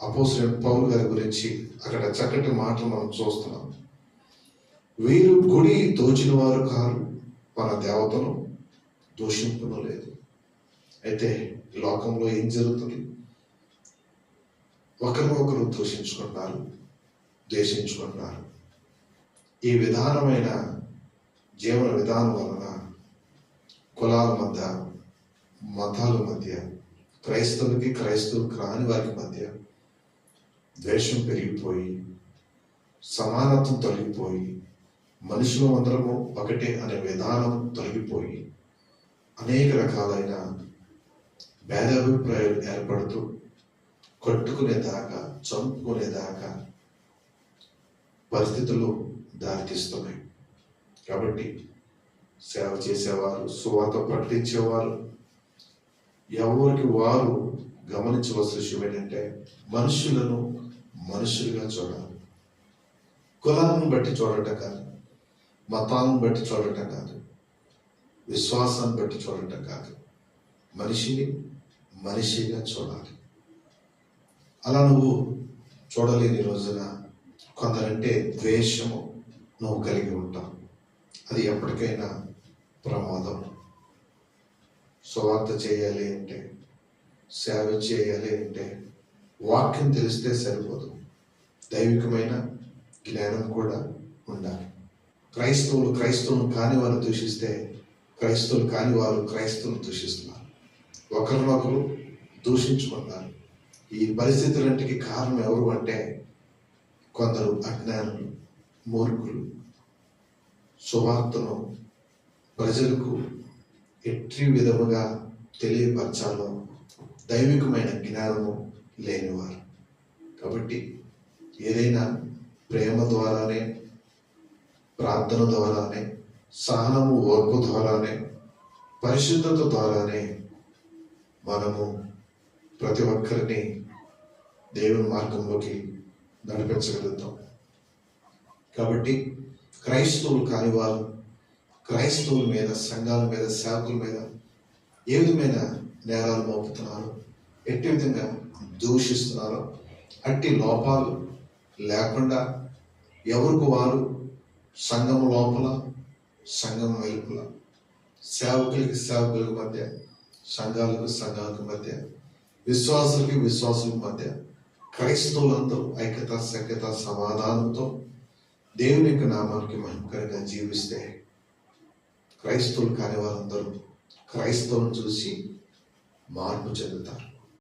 అపోసిన పౌరు గారి గురించి అక్కడ చక్కటి మాటలు మనం చూస్తున్నాం. వీరు గుడి దోచిన వారు కారు మన దేవతను దూషింపును లేదు. అయితే లోకంలో ఏం జరుగుతుంది? ఒకరినొకరు దూషించుకుంటారు ద్వేషించుకుంటారు ఈ విధానమైన జీవన విధానం వలన కులాల మధ్య మతాల మధ్య క్రైస్తవులకి క్రైస్తవులకు రాని వారికి మధ్య ద్వేషం పెరిగిపోయి సమానత్వం తొలగిపోయి మనుషులు అందరము ఒకటే అనే విధానం తొలగిపోయి అనేక రకాలైన భేదాభిప్రాయాలు ఏర్పడుతూ కొట్టుకునేదాకా చంపుకునేదాకా పరిస్థితులు దారితీస్తున్నాయి. కాబట్టి సేవ చేసేవారు సువాత ప్రకటించేవారు ఎవరికి వారు గమనించవలసిన విషయం ఏంటంటే మనుషులను మనుషులుగా చూడాలి కులాలను బట్టి చూడటం కాదు. మతాలను బట్టి చూడటం కాదు. విశ్వాసాన్ని బట్టి చూడటం కాదు. మనిషిని మనిషిగా చూడాలి. అలా నువ్వు చూడలేని రోజున కొందరంటే ద్వేషము నువ్వు కలిగి ఉంటావు. అది ఎప్పటికైనా ప్రమాదం. సువార్త చేయాలి అంటే సేవ చేయాలి అంటే వాక్యం తెలిస్తే సరిపోదు. దైవికమైన జ్ఞానం కూడా ఉండాలి. క్రైస్తవులు క్రైస్తవులు కాని వారు దూషిస్తే క్రైస్తవులు కాని వారు క్రైస్తవులు దూషిస్తున్నారు ఒకరినొకరు దూషించుకున్నారు ఈ పరిస్థితులంటికి కారణం ఎవరు అంటే కొందరు అజ్ఞానులు మూర్ఖులు. సువార్తను ప్రజలకు ఎట్టి విధముగా తెలియపరచాలో దైవికమైన జ్ఞానము లేనివారు. కాబట్టి ఏదైనా ప్రేమ ద్వారానే ప్రార్థన ద్వారానే సహనము ఓర్పు ద్వారానే పరిశుద్ధత ద్వారానే మనము ప్రతి ఒక్కరిని దేవుని మార్గంలోకి నడిపించగలుగుతాం. కాబట్టి క్రైస్తవులు కాని వారు క్రైస్తవుల మీద సంఘాల మీద సేవకుల మీద ఏ విధమైన నేరాలు మోపుతున్నారు? ఎట్టి విధంగా దూషిస్తున్నారో? అట్టి లోపాలు లేకుండా ఎవరికి వారు సంఘం లోపల సంఘం వెలుపల సేవకులకి సేవకులకి మధ్య సంఘాలకు సంఘాలకు మధ్య విశ్వాసులకి విశ్వాసులకు మధ్య క్రైస్తవులందరూ ఐక్యత సఖ్యత సమాధానంతో దేవుని యొక్క నామానికి మహిమకరంగా జీవిస్తే క్రైస్తవులు కాని వారందరూ క్రైస్తవులను చూసి మార్పు చెందుతారు.